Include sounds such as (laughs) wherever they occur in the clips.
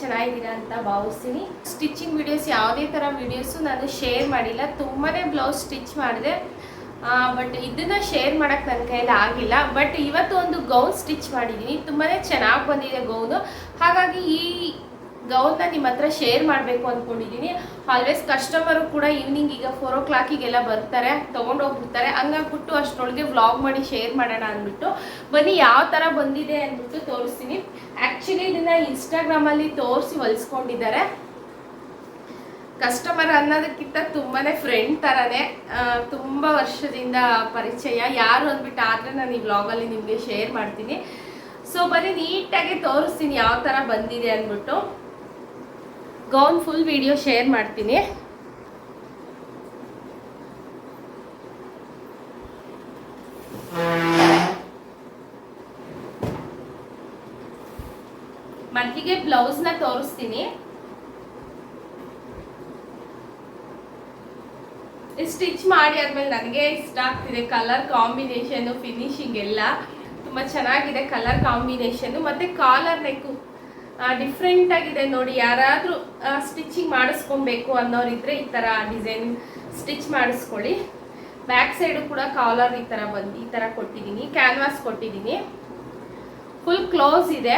ಚೆನ್ನಾಗಿದ್ದೀರಾ ಅಂತ ಭಾವಿಸ್ತೀನಿ. ಸ್ಟಿಚಿಂಗ್ ವಿಡಿಯೋಸ್ ಯಾವುದೇ ಥರ ವಿಡಿಯೋಸು ನಾನು ಶೇರ್ ಮಾಡಿಲ್ಲ. ತುಂಬಾ ಬ್ಲೌಸ್ ಸ್ಟಿಚ್ ಮಾಡಿದೆ. ಬಟ್ ಇದನ್ನು ಶೇರ್ ಮಾಡೋಕ್ಕೆ ನನ್ನ ಕೈಯಲ್ಲಿ ಆಗಿಲ್ಲ. ಬಟ್ ಇವತ್ತು ಒಂದು ಗೌನ್ ಸ್ಟಿಚ್ ಮಾಡಿದ್ದೀನಿ ತುಂಬಾ ಚೆನ್ನಾಗಿ ಬಂದಿದೆ ಗೌನು ಹಾಗಾಗಿ ಈ ಗೌನ್ನ ನಿಮ್ಮ ಹತ್ರ ಶೇರ್ ಮಾಡಬೇಕು ಅಂದ್ಕೊಂಡಿದ್ದೀನಿ ಆಲ್ವೇಸ್ ಕಸ್ಟಮರು ಕೂಡ ಈವ್ನಿಂಗ್ ಈಗ ಫೋರ್ ಓ ಕ್ಲಾಕಿಗೆಲ್ಲ ಬರ್ತಾರೆ, ತೊಗೊಂಡೋಗ್ಬಿಡ್ತಾರೆ. ಹಂಗಾಗ್ಬಿಟ್ಟು ಅಷ್ಟರೊಳಗೆ ವ್ಲಾಗ್ ಮಾಡಿ ಶೇರ್ ಮಾಡೋಣ ಅಂದ್ಬಿಟ್ಟು. ಬನ್ನಿ ಯಾವ ಥರ ಬಂದಿದೆ ಅಂದ್ಬಿಟ್ಟು ತೋರಿಸ್ತೀನಿ. ಆ್ಯಕ್ಚುಲಿ ಇದನ್ನು ಇನ್ಸ್ಟಾಗ್ರಾಮಲ್ಲಿ ತೋರಿಸಿ ಹೊಲಿಸ್ಕೊಂಡಿದ್ದಾರೆ. ಕಸ್ಟಮರ್ ಅನ್ನೋದಕ್ಕಿಂತ ತುಂಬಾ ಫ್ರೆಂಡ್ ಥರನೇ ತುಂಬ ವರ್ಷದಿಂದ ಪರಿಚಯ. ಯಾರು ಅಂದ್ಬಿಟ್ಟು ಆದರೆ ನಾನು ಈ ವ್ಲಾಗಲ್ಲಿ ನಿಮಗೆ ಶೇರ್ ಮಾಡ್ತೀನಿ. ಸೊ ಬರೀ ನೀಟಾಗಿ ತೋರಿಸ್ತೀನಿ ಯಾವ ಥರ ಬಂದಿದೆ ಅಂದ್ಬಿಟ್ಟು. ಗೌನ್ ಫುಲ್ ವಿಡಿಯೋ ಶೇರ್ ಮಾಡ್ತೀನಿ. ಮೊದಲಿಗೆ ಬ್ಲೌಸ್ನ ತೋರಿಸ್ತೀನಿ. ಸ್ಟಿಚ್ ಮಾಡಿ ಆದ್ಮೇಲೆ ನನಗೆ ಇಷ್ಟ ಆಗ್ತಿದೆ ಕಲರ್ ಕಾಂಬಿನೇಷನ್ ಫಿನಿಶಿಂಗ್ ಎಲ್ಲ. ತುಂಬಾ ಚೆನ್ನಾಗಿದೆ ಕಲರ್ ಕಾಂಬಿನೇಷನ್ ಮತ್ತೆ ಕಾಲರ್ ನೆಕ್ಕು ಡಿಫ್ರೆಂಟ್ ಆಗಿದೆ ನೋಡಿ, ಯಾರಾದರೂ ಸ್ಟಿಚಿಂಗ್ ಮಾಡಿಸ್ಕೊಬೇಕು ಅನ್ನೋರಿದ್ರೆ ಈ ಥರ ಡಿಸೈನ್ ಸ್ಟಿಚ್ ಮಾಡಿಸ್ಕೊಳ್ಳಿ. ಬ್ಯಾಕ್ ಸೈಡು ಕೂಡ ಕಾಲರ್ ಈ ಥರ ಬಂದು, ಈ ಥರ ಕೊಟ್ಟಿದ್ದೀನಿ ಕ್ಯಾನ್ವಾಸ್ ಕೊಟ್ಟಿದ್ದೀನಿ ಫುಲ್ ಕ್ಲೋಸ್ ಇದೆ.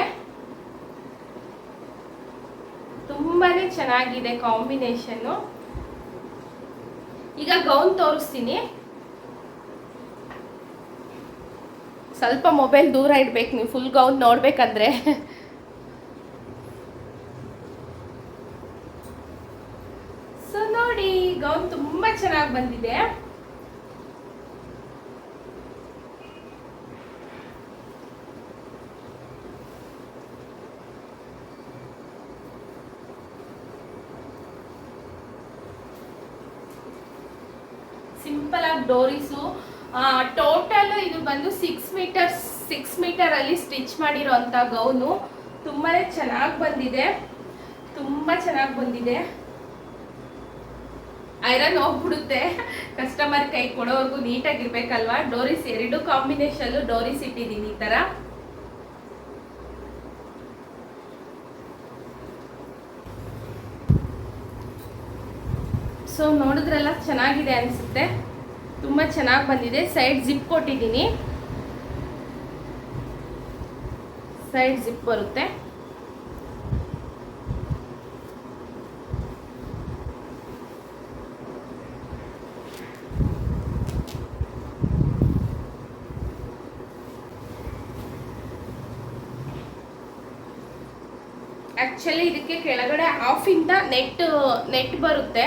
ತುಂಬಾನೇ ಚೆನ್ನಾಗಿದೆ ಕಾಂಬಿನೇಷನ್ನು ಈಗ ಗೌನ್ ತೋರಿಸ್ತೀನಿ. ಸ್ವಲ್ಪ ಮೊಬೈಲ್ ದೂರ ಇಡ್ಬೇಕು, ನೀವು ಫುಲ್ ಗೌನ್ ನೋಡ್ಬೇಕಂದ್ರೆ (laughs) ಸೊ ನೋಡಿ ಗೌನ್ ತುಂಬಾ ಚೆನ್ನಾಗಿ ಬಂದಿದೆ. ಸಿಂಪಲ್ ಆಗಿ ಡೋರಿಸು. ಟೋಟಲ್ ಇದು ಬಂದು ಸಿಕ್ಸ್ ಮೀಟರ್ ಸಿಕ್ಸ್ ಮೀಟರ್ ಅಲ್ಲಿ ಸ್ಟಿಚ್ ಅಂತ ಗೌನು. ತುಂಬಾನೇ ಚೆನ್ನಾಗಿ ಬಂದಿದೆ. ತುಂಬಾ ಚೆನ್ನಾಗಿ ಬಂದಿದೆ. ಐರನ್ ಹೋಗ್ಬಿಡುತ್ತೆ. ಕಸ್ಟಮರ್ ಕೈ ಕೊಡೋವರೆಗೂ ನೀಟಾಗಿರ್ಬೇಕಲ್ವಾ ಡೋರಿಸ್ ಎರಡು ಕಾಂಬಿನೇಷನ್ ಡೋರಿಸ್ ಇಟ್ಟಿದ್ದೀನಿ ಈ ತರ. ಸೊ ನೋಡಿದ್ರೆಲ್ಲ ಚೆನ್ನಾಗಿದೆ ಅನಿಸುತ್ತೆ. ತುಂಬ ಚೆನ್ನಾಗಿ ಬಂದಿದೆ. ಸೈಡ್ ಜಿಪ್ ಕೊಟ್ಟಿದ್ದೀನಿ. ಸೈಡ್ ಜಿಪ್ ಬರುತ್ತೆ. ಆ್ಯಕ್ಚುಲಿ ಇದಕ್ಕೆ ಕೆಳಗಡೆ ಆಫಿಂದ ನೆಟ್ ನೆಟ್ ಬರುತ್ತೆ.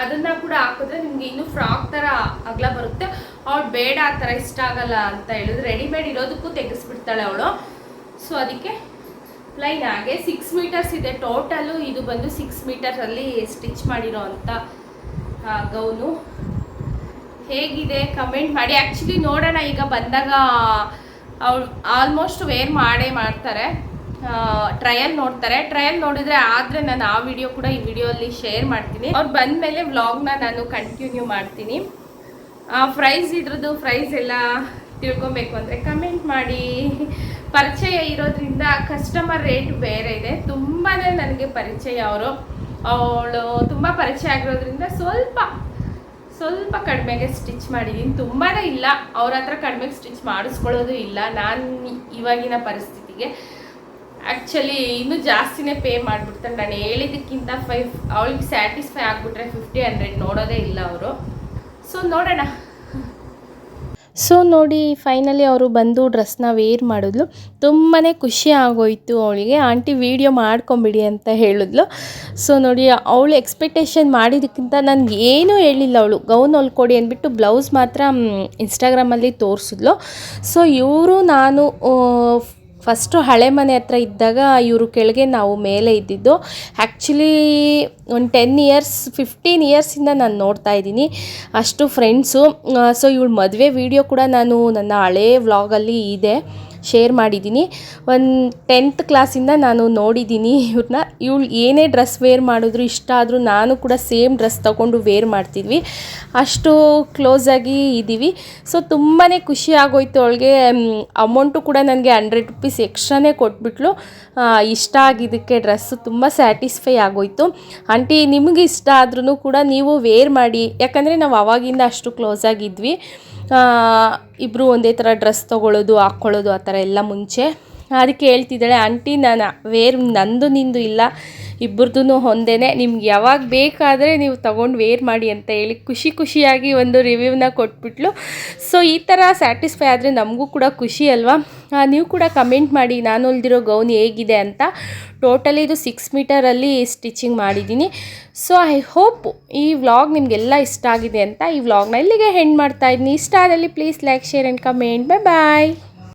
ಅದನ್ನು ಕೂಡ ಹಾಕಿದ್ರೆ ನಿಮಗೆ ಇನ್ನೂ ಫ್ರಾಕ್ ಥರ ಅಗಲ ಬರುತ್ತೆ. ಅವಳು ಬೇಡ, ಆ ಥರ ಇಷ್ಟ ಆಗಲ್ಲ ಅಂತ ಹೇಳಿದ್ರೆ ರೆಡಿಮೇಡ್ ಇರೋದಕ್ಕೂ ತೆಗೆಸ್ಬಿಡ್ತಾಳೆ ಅವಳು. ಸೊ ಅದಕ್ಕೆ ಪ್ಲೈನ್ ಹಾಗೆ ಸಿಕ್ಸ್ ಮೀಟರ್ಸ್ ಇದೆ. ಟೋಟಲು ಇದು ಬಂದು ಸಿಕ್ಸ್ ಮೀಟರಲ್ಲಿ ಸ್ಟಿಚ್ ಮಾಡಿರೋ ಅಂಥ ಗೌನು. ಹೇಗಿದೆ? ಕಮೆಂಟ್ ಮಾಡಿ. ಆ್ಯಕ್ಚುಲಿ ನೋಡೋಣ. ಈಗ ಬಂದಾಗ ಅವಳು ಆಲ್ಮೋಸ್ಟ್ ವೇರ್ ಮಾಡೇ ಮಾಡ್ತಾರೆ. ಟ್ರಯಲ್ ನೋಡ್ತಾರೆ. ಟ್ರಯಲ್ ನೋಡಿದ್ರೆ ಆದರೆ ನಾನು ಆ ವಿಡಿಯೋ ಕೂಡ ಈ ವಿಡಿಯೋಲ್ಲಿ ಶೇರ್ ಮಾಡ್ತೀನಿ. ಅವ್ರು ಬಂದಮೇಲೆ ವ್ಲಾಗ್ನ ನಾನು ಕಂಟಿನ್ಯೂ ಮಾಡ್ತೀನಿ. ಪ್ರೈಸ್ ಇದ್ರದ್ದು ಪ್ರೈಸ್ ಎಲ್ಲ ತಿಳ್ಕೊಬೇಕು ಅಂದರೆ ಕಮೆಂಟ್ ಮಾಡಿ. ಪರಿಚಯ ಇರೋದ್ರಿಂದ ಕಸ್ಟಮರ್ ರೇಟ್ ಬೇರೆ ಇದೆ. ತುಂಬಾ ನನಗೆ ಪರಿಚಯ ಅವರು. ಅವಳು ತುಂಬ ಪರಿಚಯ ಆಗಿರೋದ್ರಿಂದ ಸ್ವಲ್ಪ ಸ್ವಲ್ಪ ಕಡಿಮೆಗೆ ಸ್ಟಿಚ್ ಮಾಡಿದ್ದೀನಿ ತುಂಬಾ ಇಲ್ಲ. ಅವ್ರ ಹತ್ರ ಕಡಿಮೆಗೆ ಸ್ಟಿಚ್ ಮಾಡಿಸ್ಕೊಳ್ಳೋದು ಇಲ್ಲ. ನಾನು ಇವಾಗಿನ ಪರಿಸ್ಥಿತಿಗೆ ಆ್ಯಕ್ಚುಲಿ ಇನ್ನೂ ಜಾಸ್ತಿನೇ ಪೇ ಮಾಡಿಬಿಡ್ತಾರೆ ನಾನು ಹೇಳಿದ್ದಕ್ಕಿಂತ ಫೈವ್ ಅವಳಿಗೆ ಸ್ಯಾಟಿಸ್ಫೈ ಆಗಿಬಿಟ್ರೆ ಫಿಫ್ಟಿ ಹಂಡ್ರೆಡ್ ನೋಡೋದೇ ಇಲ್ಲ ಅವರು. ಸೊ ನೋಡೋಣ. ಸೊ ನೋಡಿ ಫೈನಲಿ ಅವರು ಬಂದು ಡ್ರೆಸ್ನ ವೇರ್ ಮಾಡಿದ್ಲು. ತುಂಬಾ ಖುಷಿ ಆಗೋಯ್ತು ಅವಳಿಗೆ. ಆಂಟಿ ವೀಡಿಯೋ ಮಾಡ್ಕೊಂಬಿಡಿ ಅಂತ ಹೇಳಿದ್ಲು. ಸೊ ನೋಡಿ, ಅವಳು ಎಕ್ಸ್ಪೆಕ್ಟೇಷನ್ ಮಾಡಿದ್ದಕ್ಕಿಂತ ನನಗೆ ಏನೂ ಹೇಳಿಲ್ಲ ಅವಳು. ಗೌನ್ ಹೊಲ್ಕೊಡಿ ಅಂದ್ಬಿಟ್ಟು ಬ್ಲೌಸ್ ಮಾತ್ರ ಇನ್ಸ್ಟಾಗ್ರಾಮಲ್ಲಿ ತೋರಿಸಿದ್ಲು. ಸೊ ಇವರು ನಾನು ಫಸ್ಟು ಹಳೆ ಮನೆ ಹತ್ರ ಇದ್ದಾಗ ಇವರು ಕೆಳಗೆ ನಾವು ಮೇಲೆ ಇದ್ದಿದ್ದು. ಆ್ಯಕ್ಚುಲಿ ಒಂದು ಟೆನ್ ಇಯರ್ಸ್ ಫಿಫ್ಟೀನ್ ಇಯರ್ಸಿಂದ ನಾನು ನೋಡ್ತಾ ಇದ್ದೀನಿ. ಅಷ್ಟು ಫ್ರೆಂಡ್ಸು ಸೊ ಇವಳು ಮದುವೆ ವೀಡಿಯೋ ಕೂಡ ನಾನು ನನ್ನ ಹಳೇ ವ್ಲಾಗಲ್ಲಿ ಇದೆ. ಶೇರ್ ಮಾಡಿದ್ದೀನಿ. ಒಂದು ಟೆಂತ್ ಕ್ಲಾಸಿಂದ ನಾನು ನೋಡಿದ್ದೀನಿ ಇವ್ರನ್ನ ಇವಳು ಏನೇ ಡ್ರೆಸ್ ವೇರ್ ಮಾಡಿದ್ರು, ಇಷ್ಟ ಆದರೂ ನಾನು ಕೂಡ ಸೇಮ್ ಡ್ರೆಸ್ ತೊಗೊಂಡು ವೇರ್ ಮಾಡ್ತಿದ್ವಿ. ಅಷ್ಟು ಕ್ಲೋಸಾಗಿ ಇದ್ದೀವಿ ಸೊ ತುಂಬಾ ಖುಷಿ ಆಗೋಯ್ತು ಅವಳಿಗೆ. ಅಮೌಂಟು ಕೂಡ ನನಗೆ ಹಂಡ್ರೆಡ್ ರುಪೀಸ್ ಎಕ್ಸ್ಟ್ರಾನೇ ಕೊಟ್ಬಿಟ್ಲು. ಇಷ್ಟ ಆಗಿದ್ದಕ್ಕೆ ಡ್ರೆಸ್ಸು ತುಂಬ ಸ್ಯಾಟಿಸ್ಫೈ ಆಗೋಯ್ತು. ಆಂಟಿ, ನಿಮಗೆ ಇಷ್ಟ ಆದ್ರೂ ಕೂಡ ನೀವು ವೇರ್ ಮಾಡಿ. ಯಾಕಂದರೆ ನಾವು ಅವಾಗಿಂದ ಅಷ್ಟು ಕ್ಲೋಸ್ ಆಗಿದ್ವಿ. ಇಬ್ಬರು ಒಂದೇ ಥರ ಡ್ರೆಸ್ ತೊಗೊಳ್ಳೋದು ಹಾಕ್ಕೊಳ್ಳೋದು ಆ ಥರ ಎಲ್ಲ ಮುಂಚೆ. ಅದಕ್ಕೆ ಹೇಳ್ತಿದ್ದಾಳೆ, ಆಂಟಿ, ನಾನು, ವೇರ್ ನಂದು ನಿಂದು ಇಲ್ಲ. ಇಬ್ಬರದ್ದು ಹೊಂದೇನೆ. ನಿಮ್ಗೆ ಯಾವಾಗ ಬೇಕಾದರೆ ನೀವು ತೊಗೊಂಡು ವೇರ್ ಮಾಡಿ ಅಂತ ಹೇಳಿ ಖುಷಿ ಖುಷಿಯಾಗಿ ಒಂದು ರಿವ್ಯೂನ ಕೊಟ್ಬಿಟ್ಲು. ಸೊ ಈ ಥರ ಸ್ಯಾಟಿಸ್ಫೈ ಆದರೆ ನಮಗೂ ಕೂಡ ಖುಷಿ ಅಲ್ವಾ? ನೀವು ಕೂಡ ಕಮೆಂಟ್ ಮಾಡಿ, ನಾನು ಹೊಲ್ದಿರೋ ಗೌನ್ ಹೇಗಿದೆ ಅಂತ. ಟೋಟಲಿ ಇದು ಸಿಕ್ಸ್ ಮೀಟರಲ್ಲಿ ಸ್ಟಿಚಿಂಗ್ ಮಾಡಿದ್ದೀನಿ. ಸೊ ಐ ಹೋಪ್ ಈ ವ್ಲಾಗ್ ನಿಮಗೆಲ್ಲ ಇಷ್ಟ ಆಗಿದೆ ಅಂತ ಈ ವ್ಲಾಗ್ನ ಇಲ್ಲಿಗೆ ಹೆಂಡ್ ಮಾಡ್ತಾ ಇದ್ದೀನಿ. ಇಷ್ಟ ಆದಲ್ಲಿ please like share and comment bye bye